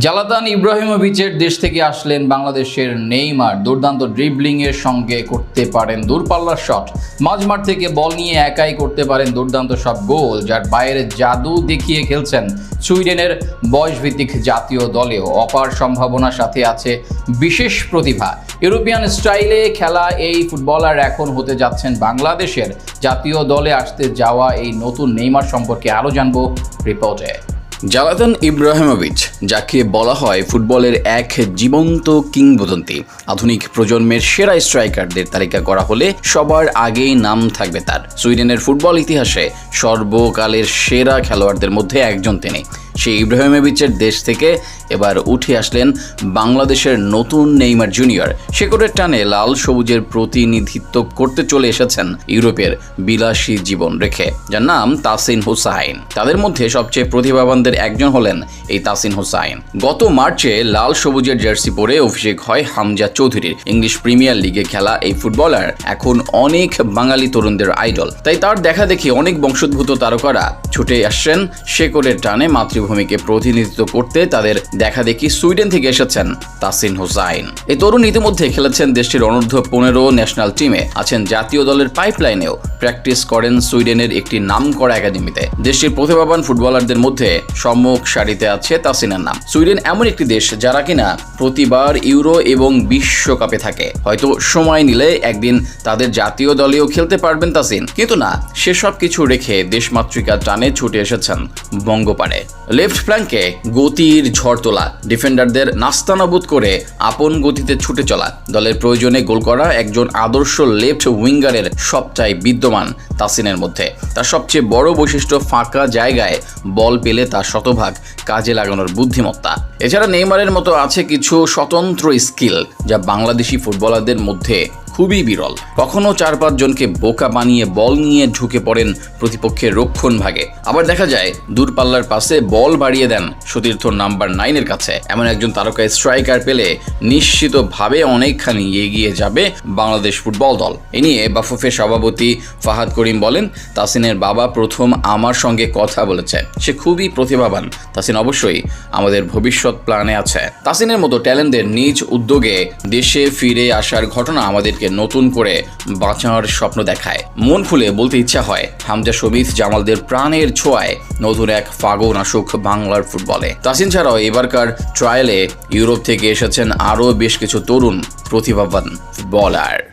জালাতান ইব্রাহিমোভিচের দেশ থেকে আসলেন বাংলাদেশের নেইমার। দুর্দান্ত ড্রিবলিং এর সঙ্গে করতে পারেন দূরপাল্লার শট মাঝমাঠ থেকে বল নিয়ে একাই করতে পারেন দুর্দান্ত সব গোল, যার বাইরে জাদু দেখিয়ে খেলছেন সুইডেনের বয়সভিত্তিক জাতীয় দলেও। অপার সম্ভাবনার সাথে আছে বিশেষ প্রতিভা। ইউরোপিয়ান স্টাইলে খেলা এই ফুটবলার এখন হতে যাচ্ছেন বাংলাদেশের। জাতীয় দলে আসতে যাওয়া এই নতুন নেইমার সম্পর্কে আরও জানব রিপোর্টে। জালাতান ইব্রাহিমোভিচ, যাকে বলা হয় ফুটবলের এক জীবন্ত কিংবদন্তি। আধুনিক প্রজন্মের সেরা স্ট্রাইকারদের তালিকা করা হলে সবার আগেই নাম থাকবে তার। সুইডেনের ফুটবল ইতিহাসে সর্বকালের সেরা খেলোয়াড়দের মধ্যে একজন তিনি। সেই ইব্রাহিমোভিচের দেশ থেকে এবার উঠে আসলেন বাংলাদেশের নতুন নেইমার জুনিয়র। শেকড়ের টানে লাল সবুজের প্রতিনিধিত্ব করতে চলে এসেছেন ইউরোপের বিলাসী জীবন রেখে। যার নাম তাসিন হুসাইন। তাদের মধ্যে সবচেয়ে প্রতিভাবানদের একজন হলেন এই তাসিন হুসাইন। গত মার্চে লাল সবুজের জার্সি পরে অভিষেক হয় হামজা চৌধুরীর। ইংলিশ প্রিমিয়ার লিগে খেলা এই ফুটবলার এখন অনেক বাঙালি তরুণদের আইডল। তাই তার দেখা দেখি অনেক বংশোদ্ভূত তারকারা ছুটে আসছেন শেকড়ের টানে মাতৃভূমিকে প্রতিনিধিত্ব করতে তাদের দেখা দেখি সুইডেন থেকে এসেছেন তাসিন হুসাইন। এই তরুণ ইতিমধ্যে খেলেছেন দেশটির অনূর্ধ্ব পনেরো ন্যাশনাল টিমে, আছেন জাতীয় দলের পাইপলাইনেও। প্র্যাকটিস করেন সুইডেনের একটি নামকরা একাডেমিতে। দেশটির প্রতিভাবান ফুটবলারদের মধ্যে সম্মুখ সারিতে আছে তাসিনের নাম। সুইডেন এমন একটি দেশ যারা কিনা প্রতিবার ইউরো এবং বিশ্বকাপে থাকে। হয়তো সময় নিলে একদিন তাদের জাতীয় দলেও খেলতে পারবেন তাসিন। কিন্তু না সেসব কিছু রেখে দেশমাতৃকার টানে ছুটে এসেছেন বঙ্গপাড়ে লেফট ফ্ল্যাঙ্কে গতির ঝড় তোলা। ডিফেন্ডারদের নাস্তানাবুদ করে আপন গতিতে ছুটে চলা। দলের প্রয়োজনে গোল করা একজন আদর্শ লেফট উইঙ্গারের সবটাই বিদ্যমান তাসিনের মধ্যে। তার সবচেয়ে বড় বৈশিষ্ট্য ফাঁকা জায়গায় বল পেলে তা শতভাগ কাজে লাগানোর বুদ্ধিমত্তা। এছাড়া নেইমারের মতো আছে কিছু স্বতন্ত্র স্কিল যা বাংলাদেশি ফুটবলারদের মধ্যে খুবই বিরল। কখনো চার পাঁচ জনকে বোকা বানিয়ে বল নিয়ে ঢুকে পড়েন প্রতিপক্ষের রক্ষণ ভাগে। আবার দেখা যায়, দূরপাল্লার পাশে বল বাড়িয়ে দেন সতীর্থ নাম্বার নাইনের কাছে। এমন একজন তারকা স্ট্রাইকার পেলে নিশ্চিতভাবে অনেকখানি এগিয়ে যাবে বাংলাদেশ ফুটবল দল। এ নিয়ে বাফুফের সভাপতি ফাহাদ করিম বলেন তাসিনের বাবা প্রথম আমার সঙ্গে কথা বলেছে। সে খুবই প্রতিভাবান। তাসিন অবশ্যই আমাদের ভবিষ্যৎ প্ল্যানে আছে। তাসিনের মতো ট্যালেন্টদের নিজ উদ্যোগে দেশে ফিরে আসার ঘটনা আমাদেরকে নতুন করে বাঁচার স্বপ্ন দেখায়। মন খুলে বলতে ইচ্ছা হয়, হামজা শমিত জামালদের প্রাণের ছোঁয়ায় নতুন এক ফাগুন আসুক বাংলার ফুটবলে। তাসিন ছাড়াও এবারকার ট্রায়ালে ইউরোপ থেকে এসেছেন আরও বেশ কিছু তরুণ প্রতিভাবান ফুটবলার